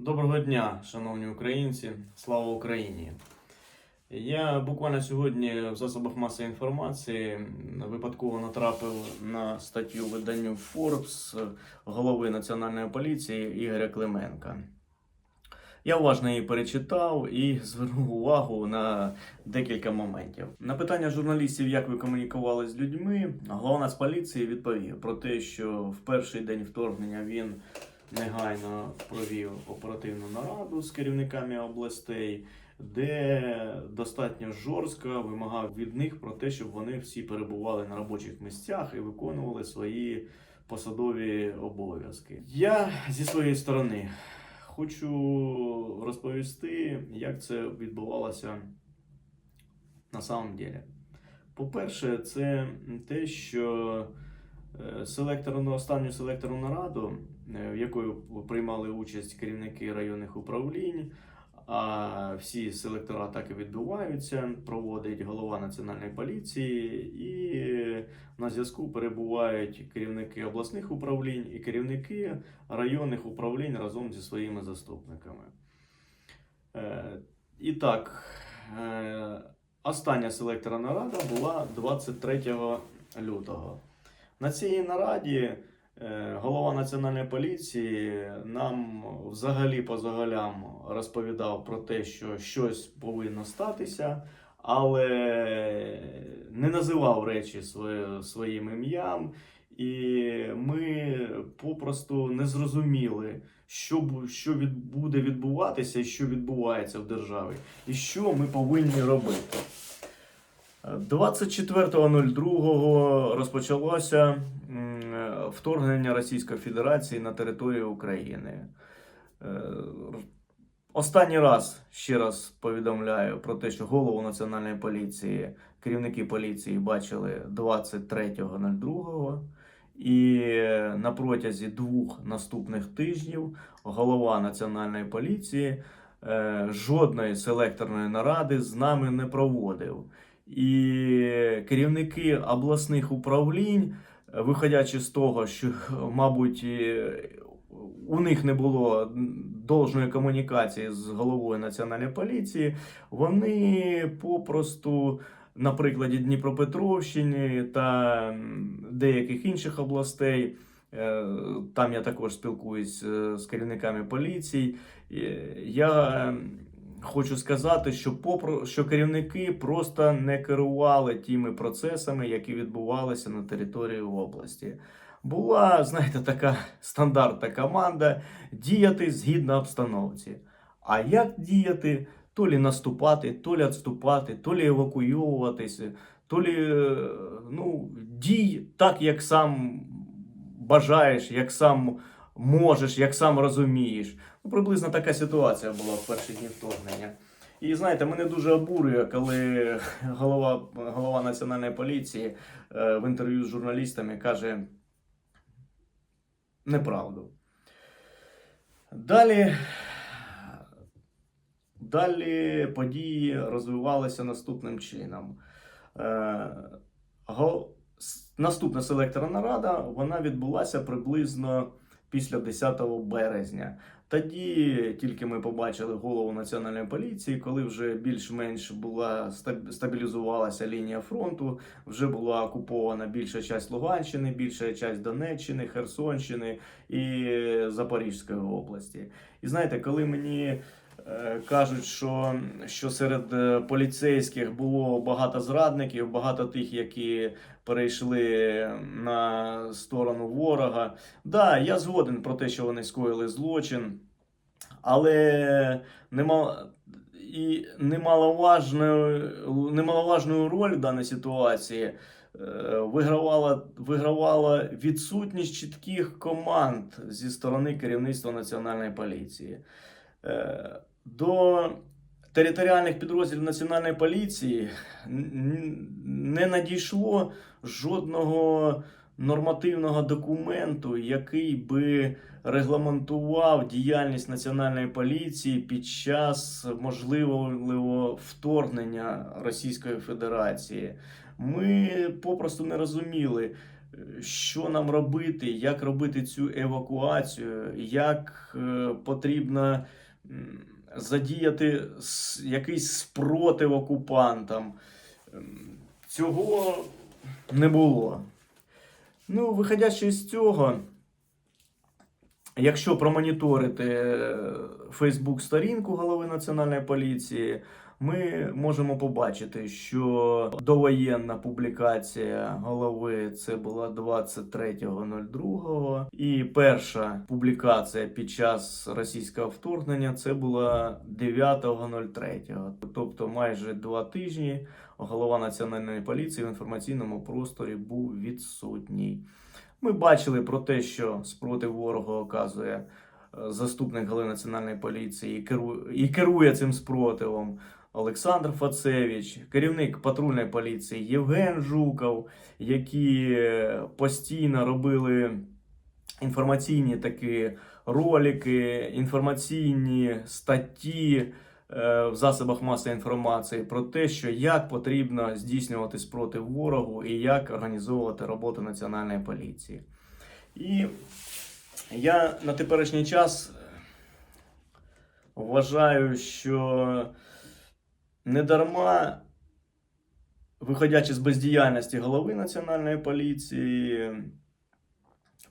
Доброго дня, шановні українці, слава Україні! Я буквально сьогодні в засобах масової інформації випадково натрапив на статтю виданню Forbes голови Національної поліції Ігоря Клименка. Я уважно її перечитав і звернув увагу на декілька моментів. На питання журналістів, як ви комунікували з людьми, голова Нацполіції відповів про те, що в перший день вторгнення він негайно провів оперативну нараду з керівниками областей, де достатньо жорстко вимагав від них про те, щоб вони всі перебували на робочих місцях і виконували свої посадові обов'язки. Я зі своєї сторони хочу розповісти, як це відбувалося на самом деле. По-перше, це те, що е, селекторну, останню селекторну нараду, в якої приймали участь керівники районних управлінь, а всі селектора так і відбуваються, проводить голова національної поліції, і на зв'язку перебувають керівники обласних управлінь і керівники районних управлінь разом зі своїми заступниками. Е, І так, е, остання селекторна нарада була 23 лютого. На цій нараді е, голова національної поліції нам взагалі по загалям розповідав про те, що щось повинно статися, але не називав речі своїм ім'ям. І ми попросту не зрозуміли, що, що буде відбуватися що відбувається в державі, і що ми повинні робити. 24.02 розпочалося вторгнення Російської Федерації на територію України. Е, Останній раз ще раз повідомляю про те, що голову національної поліції, керівники поліції бачили 23.02. І на протязі двох наступних тижнів голова національної поліції е, жодної селекторної наради з нами не проводив. І керівники обласних управлінь, виходячи з того, що, мабуть, у них не було должної комунікації з головою національної поліції, вони попросту на прикладі Дніпропетровщини та деяких інших областей. е, Там я також спілкуюсь е, з керівниками поліції. е, Я хочу сказати, що попро що керівники просто не керували тими процесами, які відбувалися на території області. Була, знаєте, така стандартна команда діяти згідно обстановці. А як діяти? То лі наступати, то лі відступати, то лі евакуйовуватися, то лі, е, ну, дій так, як сам бажаєш, як сам можеш, як сам розумієш. Приблизно така ситуація була в перші дні вторгнення. І знаєте, мене дуже обурює, коли голова, голова національної поліції е, в інтерв'ю з журналістами каже неправду. Далі, далі події розвивалися наступним чином. Е, Наступна селекторна нарада вона відбулася приблизно після 10 березня. Тоді тільки ми побачили голову національної поліції, коли вже більш-менш була стабілізувалася лінія фронту, вже була окупована більша часть Луганщини, більша часть Донеччини, Херсонщини і Запорізької області. І знаєте, коли мені кажуть, що, що серед е, поліцейських було багато зрадників, багато тих, які перейшли на сторону ворога. Да, я згоден про те, що вони скоїли злочин, але нема. І немаловажною, немаловажною роль в даній ситуації е, вигравала, вигравала відсутність чітких команд зі сторони керівництва національної поліції. Е, До територіальних підрозділів національної поліції не надійшло жодного нормативного документу, який би регламентував діяльність національної поліції під час можливого вторгнення Російської Федерації. Ми попросту не розуміли, що нам робити, як робити цю евакуацію, як е, потрібно задіяти якийсь спротив окупантам. Цього не було. Ну, виходячи з цього, якщо промоніторити Фейсбук сторінку голови Національної поліції, ми можемо побачити, що довоєнна публікація голови це була 23.02, і перша публікація під час російського вторгнення це була 9.03. Тобто майже два тижні голова національної поліції в інформаційному просторі був відсутній. Ми бачили про те, що спротив ворога оказує е, заступник голови національної поліції і керує, і керує цим спротивом. Олександр Фацевич, керівник патрульної поліції Євген Жуков, які е, постійно робили інформаційні такі ролики, інформаційні статті е, в засобах масової інформації про те, що як потрібно здійснювати спротив ворогу і як організовувати роботу національної поліції. І я на теперішній час вважаю, що недарма, виходячи з бездіяльності голови національної поліції,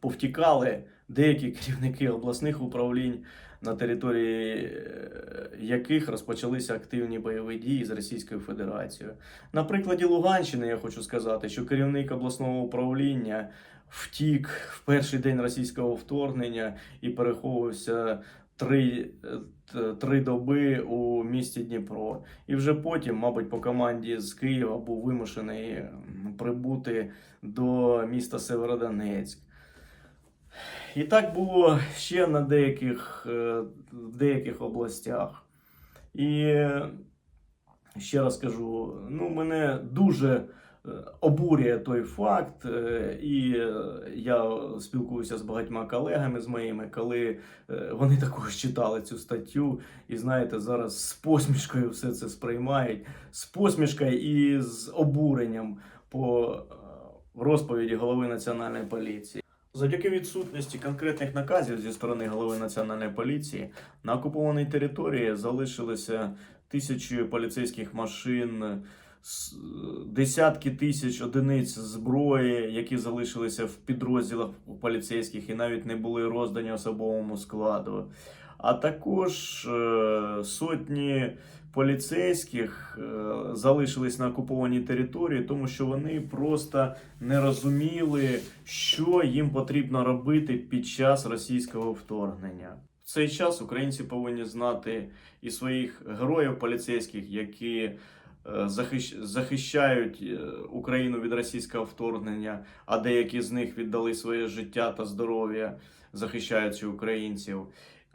повтікали деякі керівники обласних управлінь, на території е, яких розпочалися активні бойові дії з Російською Федерацією. На прикладі Луганщини я хочу сказати, що керівник обласного управління втік в перший день російського вторгнення і переховувався три, е, три доби у місті Дніпро. І вже потім, мабуть, по команді з Києва був вимушений прибути до міста Северодонецьк. І так було ще на деяких, е, в деяких областях. І е, ще раз кажу, ну, мене дуже е, обурює той факт, е, і е, я спілкуюся з багатьма колегами з моїми, коли е, вони також читали цю статтю, і знаєте, зараз з посмішкою все це сприймають, з посмішкою і з обуренням по е, розповіді голови національної поліції. Завдяки відсутності конкретних наказів зі сторони голови національної поліції на окупованій території залишилися тисячі поліцейських машин, десятки тисяч одиниць зброї, які залишилися в підрозділах поліцейських і навіть не були роздані особовому складу. А також е, сотні поліцейських е, залишились на окупованій території, тому що вони просто не розуміли, що їм потрібно робити під час російського вторгнення. В цей час українці повинні знати і своїх героїв поліцейських, які захищають е, Україну від російського вторгнення, а деякі з них віддали своє життя та здоров'я, захищаючи українців.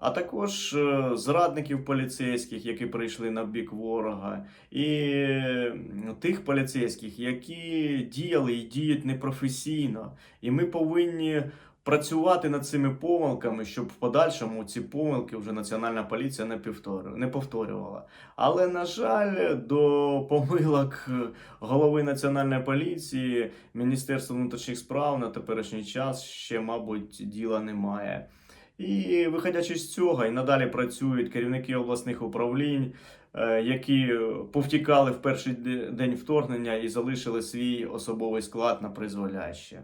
А також е, зрадників поліцейських, які прийшли на бік ворога, і е, тих поліцейських, які діяли і діють непрофесійно. І ми повинні працювати над цими помилками, щоб в подальшому ці помилки вже національна поліція не повторю- не повторювала. Але на жаль, до помилок голови національної поліції Міністерства внутрішніх справ на теперішній час ще, мабуть, діла немає. І виходячи з цього, і надалі працюють керівники обласних управлінь, е, які повтікали в перший день вторгнення і залишили свій особовий склад на призволяще.